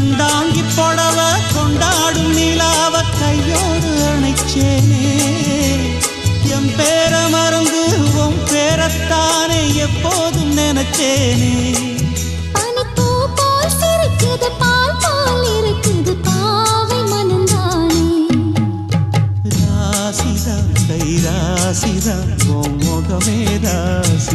கண்டாங்கி புடவ கொண்டாடும் நிலாவ கையோடு அணைச்சேனே என் பேர மறந்து உன் பேரத்தானே எப்போதும் நினைச்சேனே. ராசிதா கை ராசிதா முகமே ராசி.